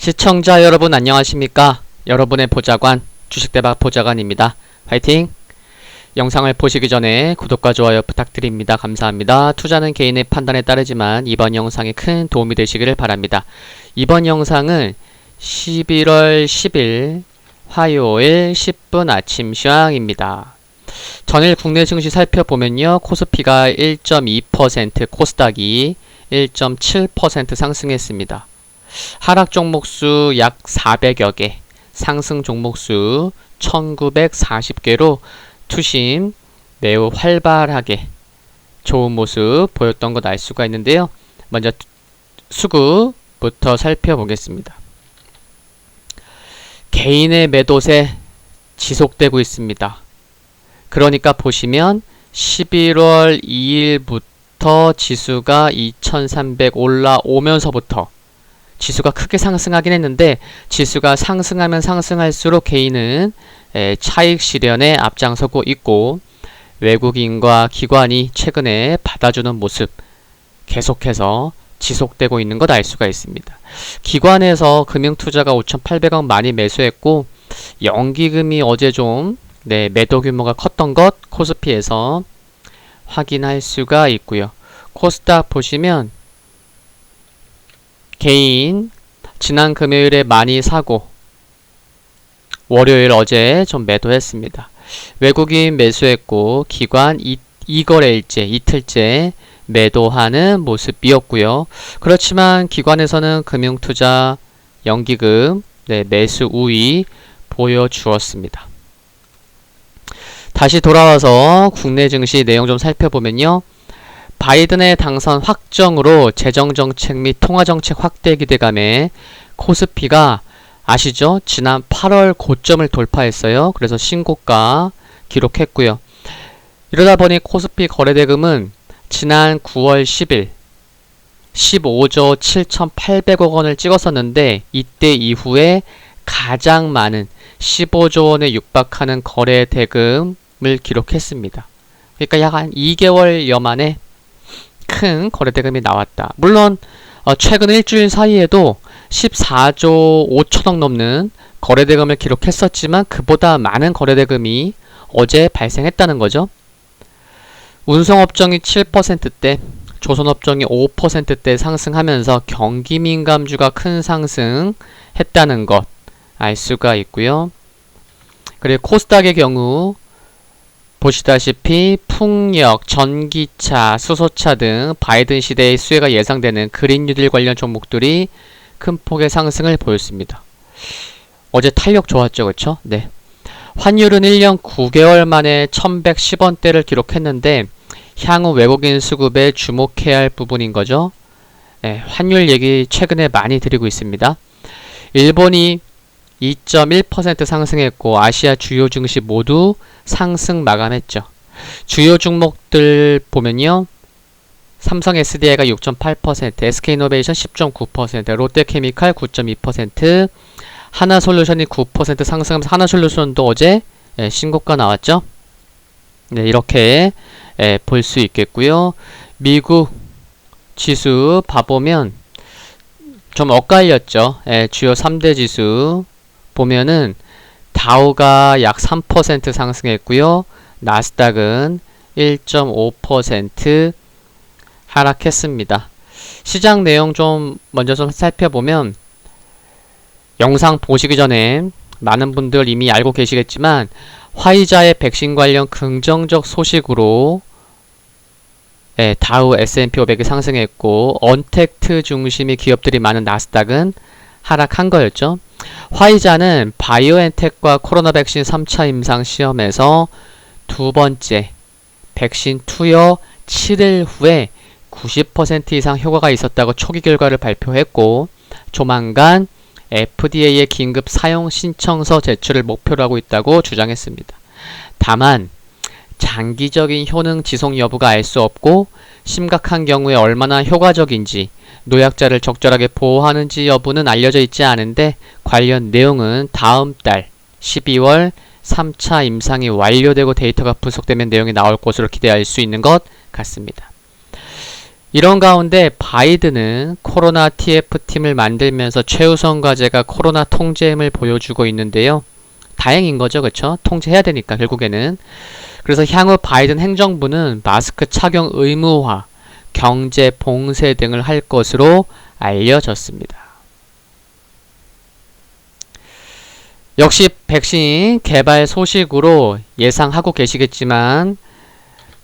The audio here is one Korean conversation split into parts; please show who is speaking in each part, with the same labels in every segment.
Speaker 1: 시청자 여러분 안녕하십니까? 여러분의 보좌관 주식대박 보좌관입니다. 화이팅! 영상을 보시기 전에 구독과 좋아요 부탁드립니다. 감사합니다. 투자는 개인의 판단에 따르지만 이번 영상이 큰 도움이 되시기를 바랍니다. 이번 영상은 11월 10일 화요일 10분 아침 시황입니다. 전일 국내 증시 살펴보면요. 코스피가 1.2%, 코스닥이 1.7% 상승했습니다. 하락 종목 수 약 400여 개, 상승 종목 수 1940개로 투심 매우 활발하게 좋은 모습 보였던 것 알 수가 있는데요. 먼저 수급부터 살펴보겠습니다. 개인의 매도세 지속되고 있습니다. 그러니까 보시면 11월 2일부터 지수가 2300 올라오면서부터 지수가 크게 상승하긴 했는데 지수가 상승하면 상승할수록 개인은 차익 실현에 앞장서고 있고 외국인과 기관이 최근에 받아주는 모습 계속해서 지속되고 있는 것 알 수가 있습니다. 기관에서 금융투자가 5,800억 많이 매수했고 연기금이 어제 좀 네, 매도 규모가 컸던 것 코스피에서 확인할 수가 있고요. 코스닥 보시면 개인 지난 금요일에 많이 사고 월요일 어제 좀 매도했습니다. 외국인 매수했고 기관 이, 이거래일째 이틀째 매도하는 모습이었고요. 그렇지만 기관에서는 금융투자 연기금 네, 매수 우위 보여주었습니다. 다시 돌아와서 국내 증시 내용 좀 살펴보면요. 바이든의 당선 확정으로 재정정책 및 통화정책 확대 기대감에 코스피가 아시죠? 지난 8월 고점을 돌파했어요. 그래서 신고가 기록했고요. 이러다 보니 코스피 거래대금은 지난 9월 10일 15조 7,800억 원을 찍었었는데 이때 이후에 가장 많은 15조 원에 육박하는 거래대금을 기록했습니다. 그러니까 약 한 2개월여 만에 큰 거래대금이 나왔다. 물론 어, 최근 일주일 사이에도 14조 5천억 넘는 거래대금을 기록했었지만 그보다 많은 거래대금이 어제 발생했다는 거죠. 운송업종이 7%대, 조선업종이 5%대 상승하면서 경기 민감주가 큰 상승했다는 것 알 수가 있고요. 그리고 코스닥의 경우 보시다시피 풍력, 전기차, 수소차 등 바이든 시대의 수혜가 예상되는 그린 뉴딜 관련 종목들이 큰 폭의 상승을 보였습니다. 어제 탄력 좋았죠, 그쵸? 네. 환율은 1년 9개월 만에 1110원대를 기록했는데 향후 외국인 수급에 주목해야 할 부분인 거죠. 네, 환율 얘기 최근에 많이 드리고 있습니다. 일본이 2.1% 상승했고 아시아 주요 증시 모두 상승 마감했죠. 주요 종목들 보면요. 삼성 SDI가 6.8%, SK이노베이션 10.9%, 롯데케미칼 9.2%, 하나솔루션이 9% 상승하면서 하나솔루션도 어제 예, 신고가 나왔죠. 네, 이렇게 예, 볼 수 있겠고요. 미국 지수 봐보면 좀 엇갈렸죠. 예, 주요 3대 지수 보면은 다우가 약 3% 상승했고요. 나스닥은 1.5% 하락했습니다. 시장 내용 좀 먼저 좀 살펴보면 영상 보시기 전에 많은 분들 이미 알고 계시겠지만 화이자의 백신 관련 긍정적 소식으로 예, 다우 S&P 500이 상승했고 언택트 중심의 기업들이 많은 나스닥은 하락한 거였죠. 화이자는 바이오엔텍과 코로나 백신 3차 임상 시험에서 두 번째 백신 투여 7일 후에 90% 이상 효과가 있었다고 초기 결과를 발표했고 조만간 FDA의 긴급 사용 신청서 제출을 목표로 하고 있다고 주장했습니다. 다만 장기적인 효능 지속 여부가 알 수 없고 심각한 경우에 얼마나 효과적인지 노약자를 적절하게 보호하는지 여부는 알려져 있지 않은데 관련 내용은 다음 달 12월 3차 임상이 완료되고 데이터가 분석되면 내용이 나올 것으로 기대할 수 있는 것 같습니다. 이런 가운데 바이든은 코로나 TF팀을 만들면서 최우선 과제가 코로나 통제임을 보여주고 있는데요. 다행인 거죠, 그렇죠? 통제해야 되니까 결국에는. 그래서 향후 바이든 행정부는 마스크 착용 의무화, 경제 봉쇄 등을 할 것으로 알려졌습니다. 역시 백신 개발 소식으로 예상하고 계시겠지만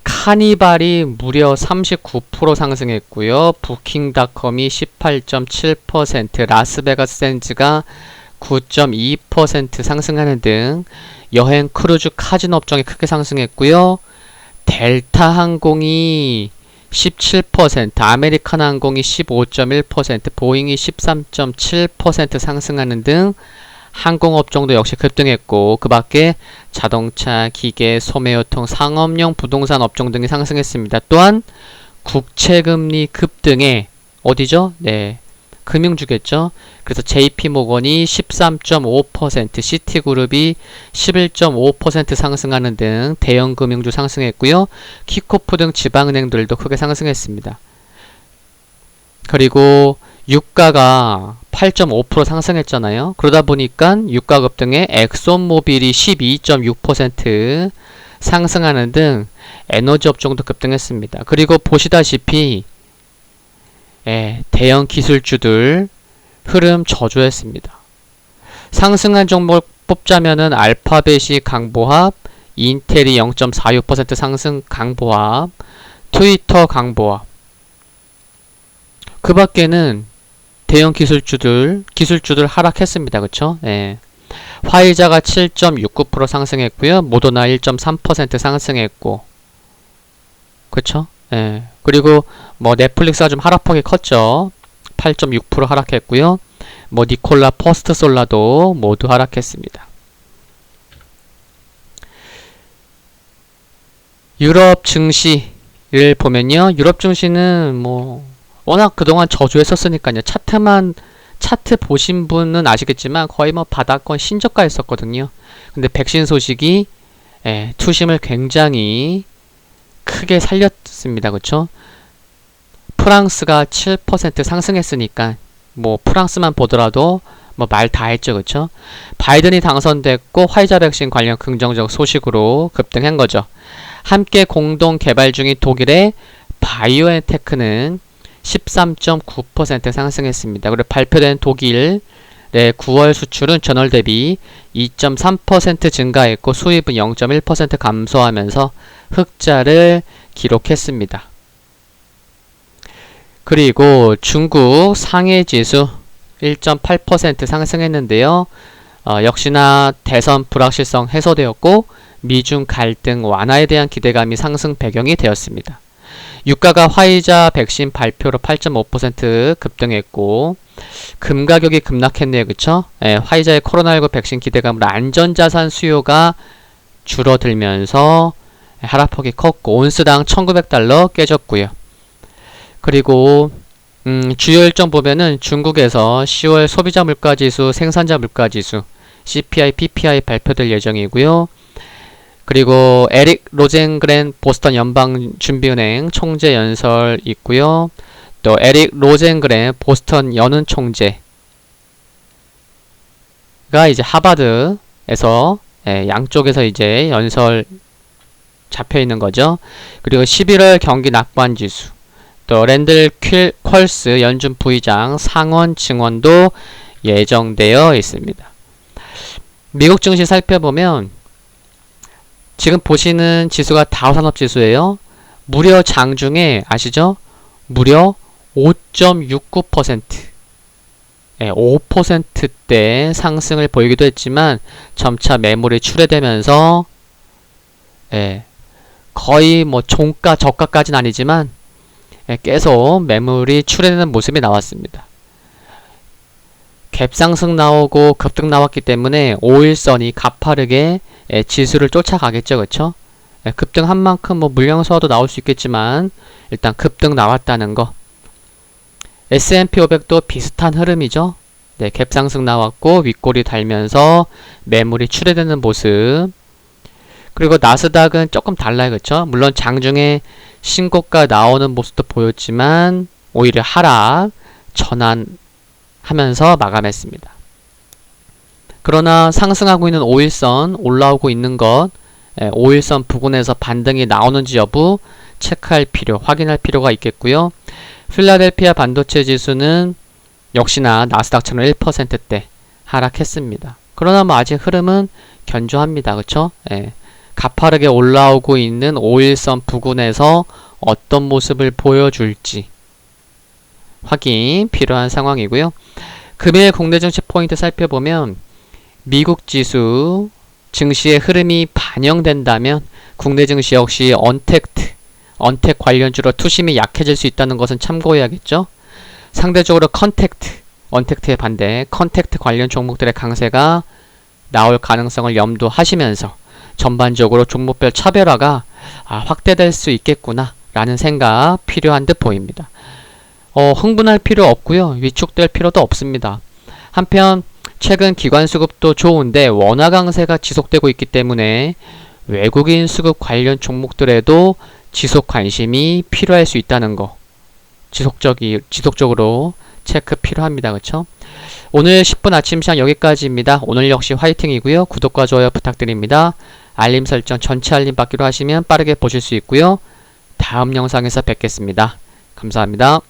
Speaker 1: 카니발이 무려 39% 상승했고요. 부킹닷컴이 18.7%, 라스베가스 샌즈가 9.2% 상승하는 등 여행 크루즈 카지노 업종이 크게 상승했고요. 델타 항공이 17%, 아메리칸 항공이 15.1%, 보잉이 13.7% 상승하는 등 항공업종도 역시 급등했고 그 밖에 자동차, 기계, 소매유통, 상업용 부동산 업종 등이 상승했습니다. 또한 국채금리 급등에 어디죠? 네. 금융주겠죠. 그래서 JP모건이 13.5%, 시티그룹이 11.5% 상승하는 등 대형 금융주 상승했고요. 키코프 등 지방은행들도 크게 상승했습니다. 그리고 유가가 8.5% 상승했잖아요. 그러다 보니까 유가 급등에 엑손모빌이 12.6% 상승하는 등 에너지 업종도 급등했습니다. 그리고 보시다시피 예, 대형 기술주들 흐름 저조했습니다. 상승한 종목 뽑자면은 알파벳이 강보합, 인텔이 0.46% 상승 강보합, 트위터 강보합. 그 밖에는 대형 기술주들, 기술주들 하락했습니다. 그쵸? 예. 화이자가 7.69% 상승했고요. 모더나 1.3% 상승했고. 그쵸? 예. 그리고 뭐 넷플릭스가 좀 하락폭이 컸죠. 8.6% 하락했고요. 뭐 니콜라 퍼스트 솔라도 모두 하락했습니다. 유럽 증시를 보면요. 유럽 증시는 뭐 워낙 그동안 저조했었으니까요. 차트만 차트 보신 분은 아시겠지만 거의 뭐 바닥권 신저가 했었거든요. 근데 백신 소식이 예, 투심을 굉장히 크게 살렸습니다. 그쵸? 프랑스가 7% 상승했으니까 뭐 프랑스만 보더라도 뭐 말 다 했죠. 그쵸? 바이든이 당선됐고 화이자 백신 관련 긍정적 소식으로 급등한 거죠. 함께 공동 개발 중인 독일의 바이오엔테크는 13.9% 상승했습니다. 그리고 발표된 독일 의 9월 수출은 전월 대비 2.3% 증가했고 수입은 0.1% 감소하면서 흑자를 기록했습니다. 그리고 중국 상해 지수 1.8% 상승했는데요. 어, 역시나 대선 불확실성 해소되었고 미중 갈등 완화에 대한 기대감이 상승 배경이 되었습니다. 유가가 화이자 백신 발표로 8.5% 급등했고 금 가격이 급락했네요. 그쵸? 예, 화이자의 코로나19 백신 기대감으로 안전자산 수요가 줄어들면서 하락폭이 컸고 온스당 1900달러 깨졌고요. 그리고 음, 주요 일정 보면은 중국에서 10월 소비자 물가지수, 생산자 물가지수, CPI, PPI 발표될 예정이고요. 그리고 에릭 로젠그렌 보스턴 연방 준비은행 총재 연설 있고요. 또 에릭 로젠그렌 보스턴 연은 총재가 이제 하바드에서 예, 양쪽에서 이제 연설 잡혀 있는 거죠. 그리고 11월 경기 낙관 지수 또 랜들 퀼 퀄스 연준 부의장 상원 증언도 예정되어 있습니다. 미국 증시 살펴보면 지금 보시는 지수가 다우산업지수예요. 무려 장중에 아시죠? 무려 5.69% 예, 5%대 상승을 보이기도 했지만 점차 매물이 출회되면서 예, 거의 뭐 종가 저가까지는 아니지만 예, 계속 매물이 출회되는 모습이 나왔습니다. 갭상승 나오고 급등 나왔기 때문에 5일선이 가파르게 예, 지수를 쫓아가겠죠. 그쵸? 예, 급등 한 만큼 뭐 물량 소화도 나올 수 있겠지만 일단 급등 나왔다는 거. S&P 500도 비슷한 흐름이죠. 네, 갭상승 나왔고 윗골이 달면서 매물이 출회되는 모습. 그리고 나스닥은 조금 달라요. 그쵸? 물론 장중에 신고가 나오는 모습도 보였지만 오히려 하락 전환 하면서 마감했습니다. 그러나 상승하고 있는 5일선 올라오고 있는 것 5일선 부근에서 반등이 나오는지 여부 체크할 필요, 확인할 필요가 있겠고요. 필라델피아 반도체 지수는 역시나 나스닥처럼 1%대 하락했습니다. 그러나 뭐 아직 흐름은 견조합니다. 그렇죠? 예. 가파르게 올라오고 있는 5일선 부근에서 어떤 모습을 보여줄지 확인 필요한 상황이고요. 금일 국내 증시 포인트 살펴보면 미국 지수 증시의 흐름이 반영된다면 국내 증시 역시 언택트, 언택 관련주로 투심이 약해질 수 있다는 것은 참고해야겠죠. 상대적으로 컨택트, 언택트의 반대, 컨택트 관련 종목들의 강세가 나올 가능성을 염두하시면서 전반적으로 종목별 차별화가 아, 확대될 수 있겠구나 라는 생각 필요한 듯 보입니다. 어, 흥분할 필요 없고요. 위축될 필요도 없습니다. 한편 최근 기관 수급도 좋은데 원화 강세가 지속되고 있기 때문에 외국인 수급 관련 종목들에도 지속 관심이 필요할 수 있다는 거 지속적이 지속적으로 체크 필요합니다. 그렇죠? 오늘 10분 아침 시장 여기까지입니다. 오늘 역시 화이팅이고요. 구독과 좋아요 부탁드립니다. 알림 설정 전체 알림 받기로 하시면 빠르게 보실 수 있고요. 다음 영상에서 뵙겠습니다. 감사합니다.